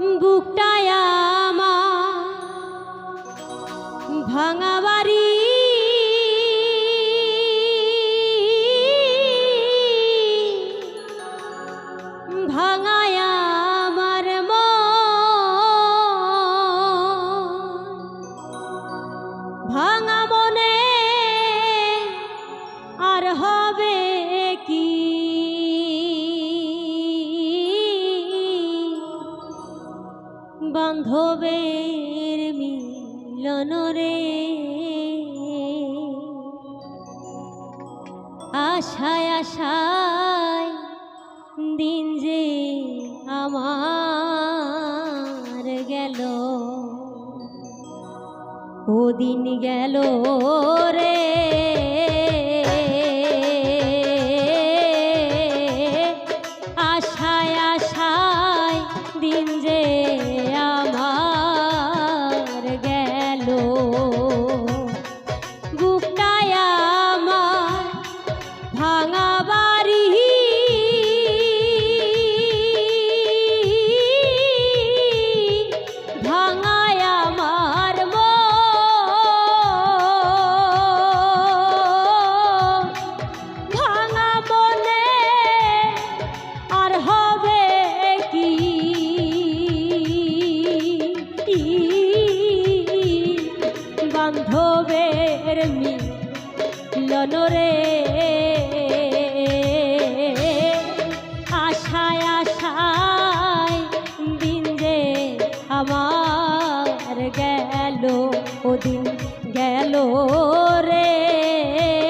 বুকটায় আমার ভাঙা বাড়ি। ভাঙায় আমার ভাঙা মনে আর হয় দিন যে আমার গেল ও দিন গেল রে। আশায় আশায় দিন যে আমার গেল। গেল ওদিন গেল রে।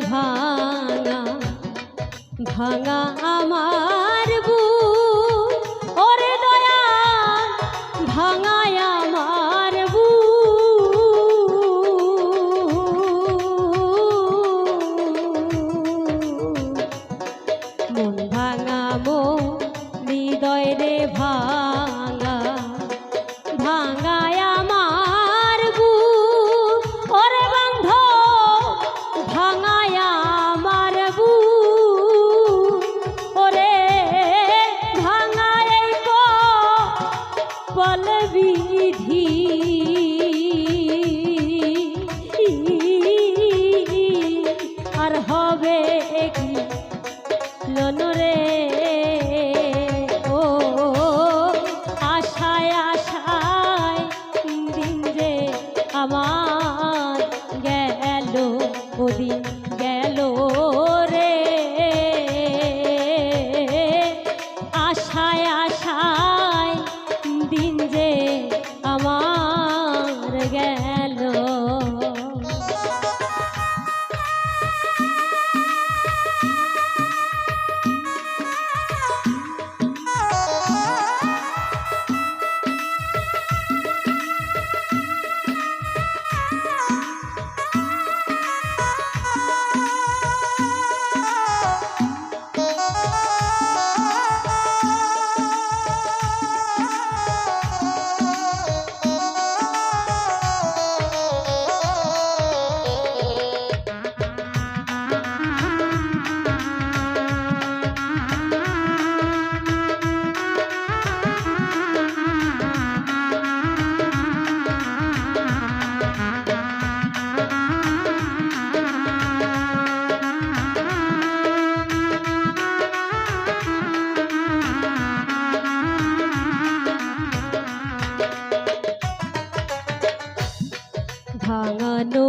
ভাঙা ভাঙা আমার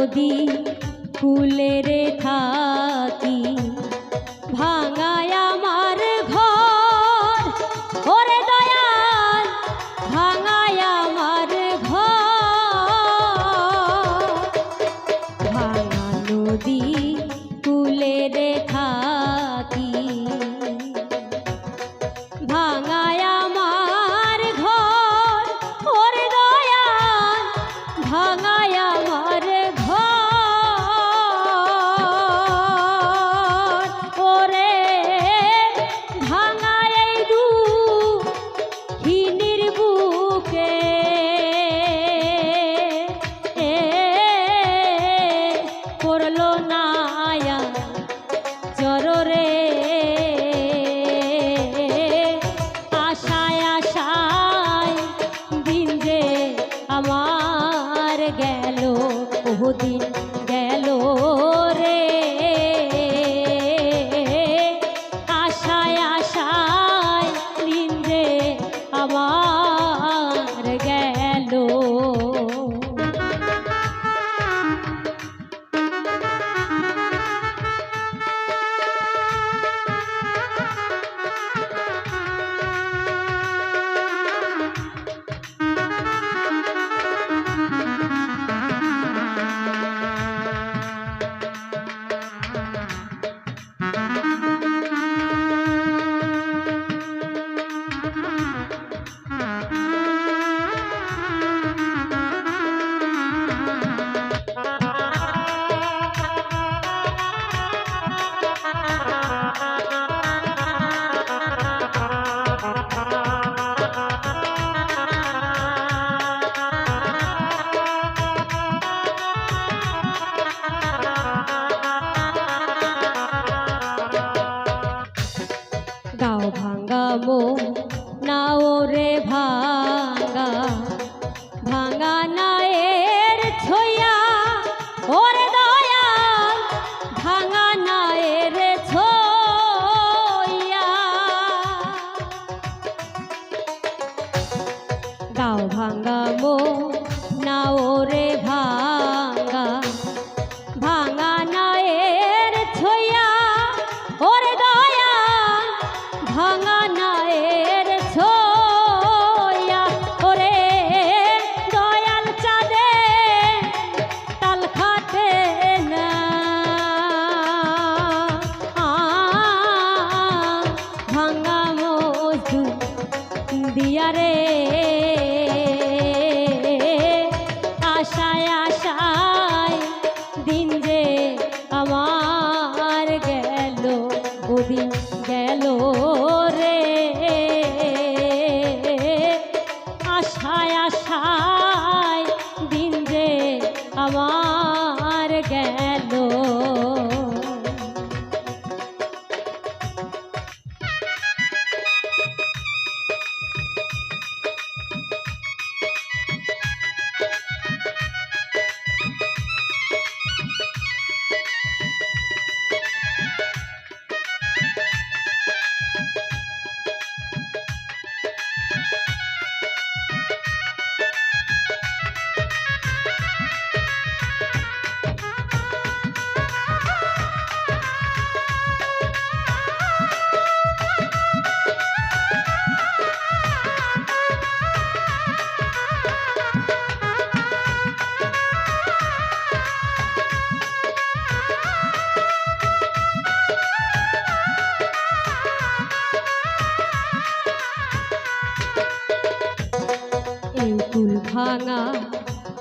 নদী ফুলের গেল। ওদিন দাও ভাঙ্গামো। নাও রে ভাই। ভাঙা মজু দিয়ারে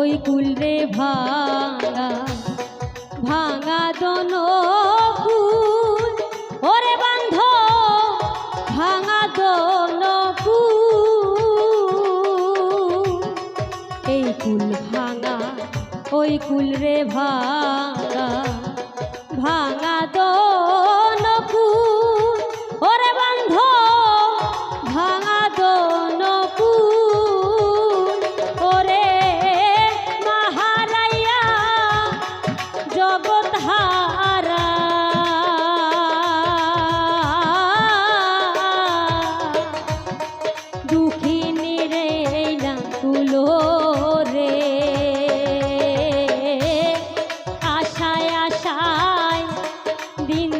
ওই কুলরে ভাঙা ভাঙা দন কুল ওরে বান্ধ, ভাঙা দন কুল এই কুল ভাঙা, ওই কুলরে ভাঙা ভাঙা দন Govinda.